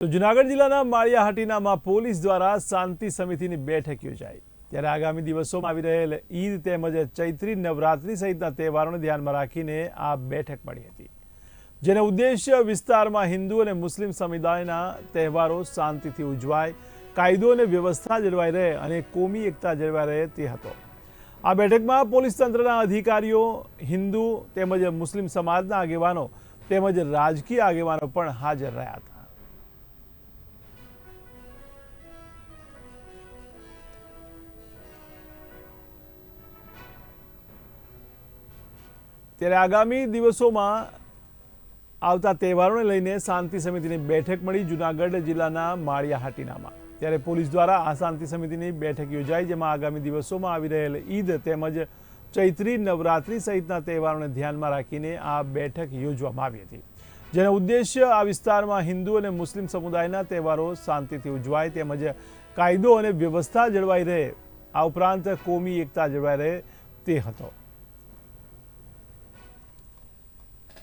તો જુનાગઢ જિલ્લાના માળિયાહાટીનામાં પોલીસ દ્વારા શાંતિ સમિતિની બેઠક યોજાઈ. ત્યારે આગામી દિવસોમાં આવી રહેલ ઈદ તેમજ ચૈત્રી નવરાત્રી સહિતના તહેવારોને ધ્યાનમાં રાખીને આ બેઠક મળી હતી. જેનો ઉદ્દેશ્ય વિસ્તારમાં હિન્દુ અને મુસ્લિમ સમુદાયના તહેવારો શાંતિથી ઉજવાય, કાયદો અને વ્યવસ્થા જળવાઈ રહે અને કોમી એકતા જળવાઈ રહે તે હતો. આ બેઠકમાં પોલીસ તંત્રના અધિકારીઓ, હિન્દુ તેમજ મુસ્લિમ સમાજના આગેવાનો તેમજ રાજકીય આગેવાનો પણ હાજર રહ્યા હતા. ત્યારે આગામી દિવસોમાં આવતા તહેવારોને લઈને શાંતિ સમિતિની બેઠક મળી જુનાગઢ જિલ્લાના માળિયાહાટીનામાં. ત્યારે પોલીસ દ્વારા આ શાંતિ સમિતિની બેઠક યોજાઈ, જેમાં આગામી દિવસોમાં આવી રહેલ ઈદ તેમજ ચૈત્રી નવરાત્રી સહિતના તહેવારોને ધ્યાનમાં રાખીને આ બેઠક યોજવામાં આવી હતી. જેનો ઉદ્દેશ્ય આ વિસ્તારમાં હિન્દુ અને મુસ્લિમ સમુદાયના તહેવારો શાંતિથી ઉજવાય તેમજ કાયદો અને વ્યવસ્થા જળવાઈ રહે. આ ઉપરાંત કોમી એકતા જળવાઈ રહે તે હતો.